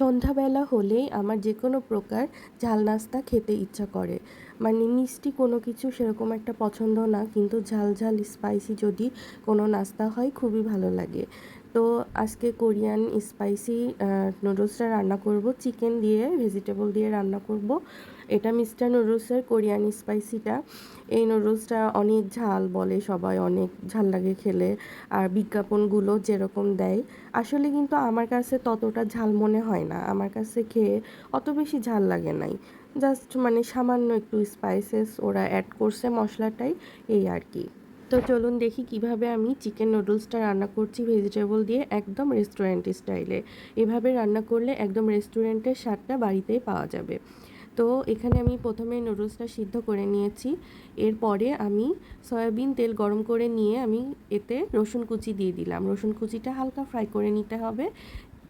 সন্ধ্যাবেলা হলেই আমার যে কোনো প্রকার ঝাল নাস্তা খেতে ইচ্ছা করে। মানে মিষ্টি কোনো কিছু সেরকম একটা পছন্দ না, কিন্তু ঝাল ঝাল স্পাইসি যদি কোনো নাস্তা হয়, খুবই ভালো লাগে। তো আজকে কোরিয়ান স্পাইসি নুডলসটা রান্না করব। চিকেন দিয়ে, ভেজিটেবল দিয়ে রান্না করব। এটা মিস্টার নুডলসের কোরিয়ান স্পাইসিটা। এই নুডলসটা অনেক ঝাল বলে সবাই, অনেক ঝাল লাগে খেলে। আর বিজ্ঞাপনগুলো যেরকম দেয়। আসলে কিন্তু আমার কাছে ততটা ঝাল মনে হয় না। আমার কাছে খেয়ে অত বেশি ঝাল লাগে নাই। জাস্ট মানে সামান্য একটু স্পাইসেস ওরা অ্যাড করছে মশলাটাই, এই আর কি। তো চলুন দেখি কীভাবে আমি চিকেন নুডলসটা রান্না করছি ভেজিটেবল দিয়ে একদম রেস্টুরেন্ট স্টাইলে। এভাবে রান্না করলে একদম রেস্টুরেন্টের স্বাদটা বাড়িতেই পাওয়া যাবে। তো এখানে আমি প্রথমে নুডলসটা সিদ্ধ করে নিয়েছি। এরপরে আমি সয়াবিন তেল গরম করে নিয়ে আমি এতে রসুন কুচি দিয়ে দিলাম। রসুন কুচিটা হালকা ফ্রাই করে নিতে হবে।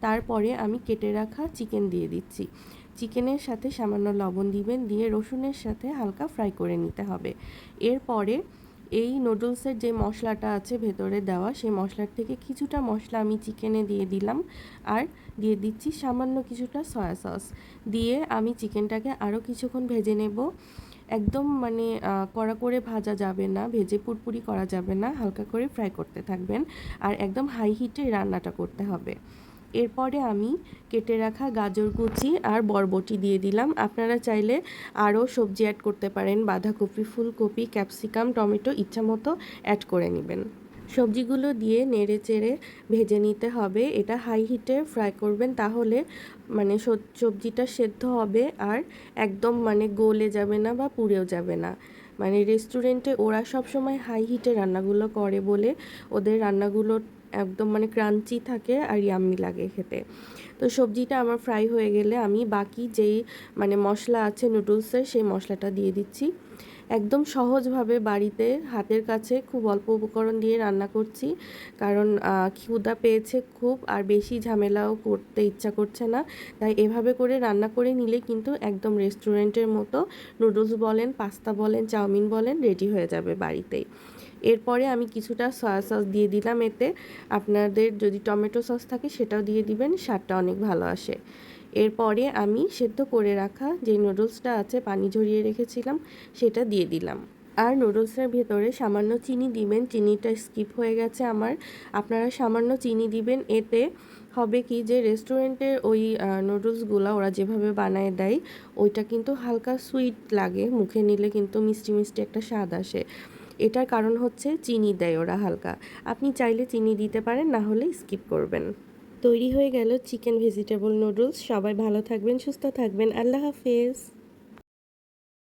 তারপরে আমি কেটে রাখা চিকেন দিয়ে দিচ্ছি। চিকেনের সাথে সামান্য লবণ দিবেন দিয়ে রসুনের সাথে হালকা ফ্রাই করে নিতে হবে। এরপরে এই নুডলসের যে মশলাটা আছে ভেতরে দেওয়া, সেই মশলার থেকে কিছুটা মশলা আমি চিকেনে দিয়ে দিলাম আর দিয়ে দিচ্ছি সামান্য কিছুটা সয়া সস দিয়ে আমি চিকেনটাকে আরও কিছুক্ষণ ভেজে নেব। একদম মানে কড়া করে ভাজা যাবে না, ভেজে পুরপুরি করা যাবে না, হালকা করে ফ্রাই করতে থাকবেন। আর একদম হাই হিটে রান্নাটা করতে হবে। এরপরে আমি কেটে রাখা গাজর কুচি আর বরবটি দিয়ে দিলাম। আপনারা চাইলে আরও সবজি অ্যাড করতে পারেন। বাঁধাকপি, ফুলকপি ক্যাপসিকাম টমেটো ইচ্ছা মতো অ্যাড করে নেবেন। সবজিগুলো দিয়ে নেড়ে চেড়ে ভেজে নিতে হবে। এটা হাই হিটে ফ্রাই করবেন তাহলে মানে সবজিটা সেদ্ধ হবে আর একদম মানে গলে যাবে না বা পুড়েও যাবে না। মানে রেস্টুরেন্টে ওরা সব সময় হাই হিটে রান্নাগুলো করে বলে ওদের রান্নাগুলো একদম মানে ক্রাঞ্চি থাকে আর ইয়াম্মি লাগে খেতে। তো সবজিটা আমার ফ্রাই হয়ে গেলে আমি বাকি যেই মানে মশলা আছে নুডলসের সেই মশলাটা দিয়ে দিচ্ছি। একদম সহজভাবে বাড়িতে হাতের কাছে খুব অল্প উপকরণ দিয়ে রান্না করছি। কারণ ক্ষুদা পেয়েছে খুব আর বেশি ঝামেলাও করতে ইচ্ছা করছে না। তাই এভাবে করে রান্না করে নিলে কিন্তু একদম রেস্টুরেন্টের মতো নুডলস বলেন, পাস্তা বলেন, চাউমিন বলেন রেডি হয়ে যাবে বাড়িতেই। এরপরে আমি কিছুটা সয়া সস দিয়ে দিলাম এতে। আপনাদের যদি টমেটো সস থাকে সেটাও দিয়ে দিবেন, স্বাদটা অনেক ভালো আসে। এরপরে আমি সেদ্ধ করে রাখা যে নুডলসটা আছে পানি ঝরিয়ে রেখেছিলাম, সেটা দিয়ে দিলাম। আর নুডলসের ভেতরে সামান্য চিনি দিবেন, চিনিটা স্কিপ হয়ে গেছে আমার। আপনারা সামান্য চিনি দিবেন, এতে হবে কি যে রেস্টুরেন্টের ওই নুডলসগুলো ওরা যেভাবে বানায় দেয়, ওইটা কিন্তু হালকা সুইট লাগে, মুখে নিলে কিন্তু মিষ্টি মিষ্টি একটা স্বাদ আসে। এটার কারণ হচ্ছে চিনি দেয় ওরা হালকা। আপনি চাইলে চিনি দিতে পারেন, না হলে স্কিপ করবেন। তৈরি হয়ে গেল চিকেন ভেজিটেবল নুডলস। সবাই ভালো থাকবেন সুস্থ থাকবেন। আল্লাহ হাফেজ।